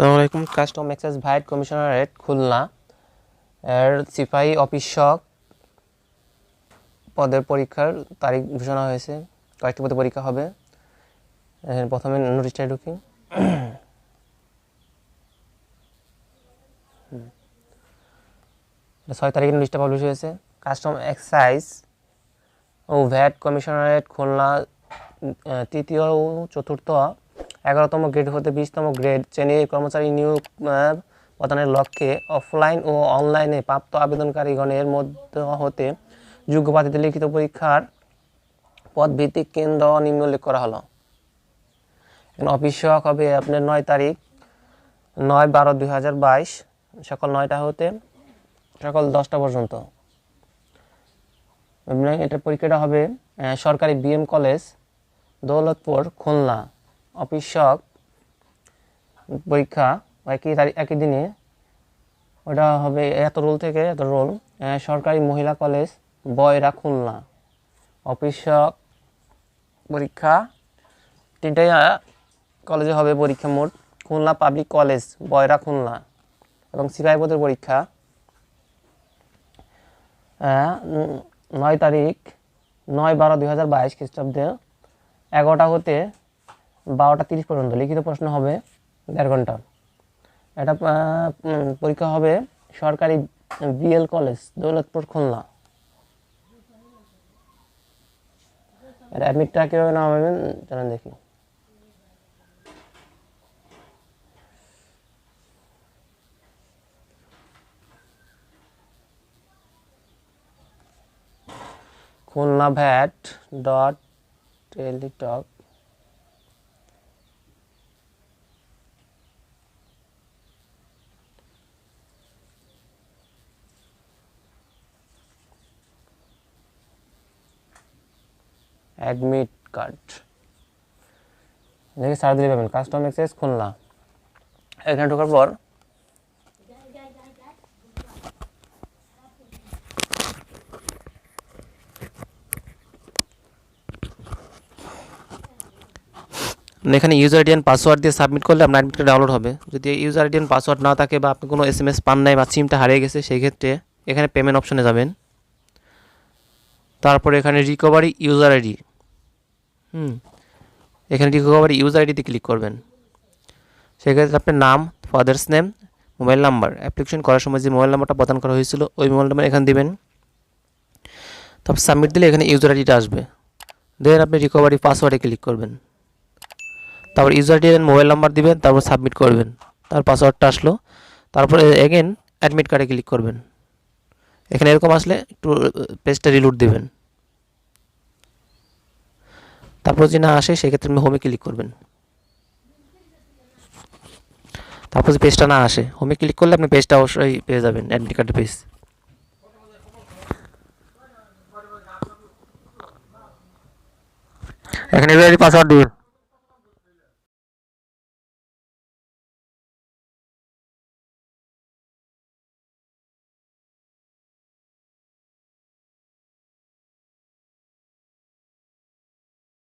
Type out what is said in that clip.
আসসালামু আলাইকুম custom excise VAT commissionerate Khulna. এর সিপাহী অফিসক পদের পরীক্ষার তারিখ ঘোষণা হয়েছে, কয়েকটি পদে পরীক্ষা হবে। প্রথমে নোটিশটাই ঢুকি। ছয় তারিখে নোটিশটা পাবলিশ হয়েছে। কাস্টম এক্সাইজ ও ভ্যাট কমিশনারেট খুলনা তৃতীয় ও চতুর্থ এগারোতম গ্রেড হতে বিশতম গ্রেড শ্রেণির কর্মচারী নিয়োগ প্রদানের লক্ষ্যে অফলাইন ও অনলাইনে প্রাপ্ত আবেদনকারীগণের মধ্য হতে যোগ্য লিখিত পরীক্ষার পদ ভিত্তিক কেন্দ্র নিম্ন উল্লেখ করা হলো। এখানে অফিস সহক হবে আপনার নয় তারিখ, নয় বারো দুই হাজার বাইশ, সকাল নয়টা হতে সকাল দশটা পর্যন্ত। এটা পরীক্ষাটা হবে সরকারি বিএম কলেজ দৌলতপুর, খুলনা। অফিসক পরীক্ষা, একই তারিখ, একই দিনে। ওটা হবে এত রোল থেকে এত রোল। সরকারি মহিলা কলেজ, বয়রা খুলনা। অফিসক পরীক্ষা। তিনটাই কলেজে হবে পরীক্ষা মোট। Khulna public college, Boyra Khulna. এবং সিপাহী পদের পরীক্ষা। নয় তারিখ, নয় বারো দুই হাজার বাইশ খ্রিস্টাব্দে। এগারোটা হতে বারোটা তিরিশ পর্যন্ত। লিখিত প্রশ্ন হবে দেড় ঘণ্টা। এটা পরীক্ষা হবে সরকারি বিএল কলেজ, দৌলতপুর, খুলনা। এটা অ্যাডমিটটা কীভাবে নামাবেন জানেন দেখি। Khulna VAT dot Teletalk admit card দেখে সার দিলে পাবেন কাস্টম এক্সেস খুলনা। এখানে ঢোকার পর এখানে ইউজার আইডি অ্যান্ড পাসওয়ার্ড দিয়ে সাবমিট করলে আপনার অ্যাডমিট কার্ড ডাউনলোড হবে। যদি ইউজার আইডি অ্যান্ড পাসওয়ার্ড না থাকে বা আপনি কোনো এস এম এস পান নাই বা সিমটা হারিয়ে গেছে সেই ক্ষেত্রে এখানে পেমেন্ট অপশনে যাবেন। তারপরে এখানে রিকভারি ইউজার আইডি হুম। এখানে রিকভারি ইউজার আইডিতে ক্লিক করবেন। সেক্ষেত্রে আপনার নাম father's name mobile number application করার সময় যে মোবাইল নাম্বারটা প্রদান করা হয়েছিল, ওই মোবাইল নাম্বার এখানে দিবেন। তারপর সাবমিট দিলে এখানে ইউজার আইডিটা আসবে। দেন আপনি রিকভারি পাসওয়ার্ডে ক্লিক করবেন। তারপর ইউজার আইডি মোবাইল নাম্বার দিবেন, তারপর সাবমিট করবেন। তার পাসওয়ার্ডটা আসলো। তারপরে এগেন অ্যাডমিট কার্ডে ক্লিক করবেন। এখানে এরকম আসলে একটু পেজটা রিলোড দিবেন। তারপর যদি না আসে, সেক্ষেত্রে আপনি হোমে ক্লিক করবেন। তারপর যদি পেজটা না আসে হোমে ক্লিক করলে আপনি পেজটা অবশ্যই পেয়ে যাবেন অ্যাডমিট কার্ডের পেজ এখানে পাসওয়ার্ড দিবেন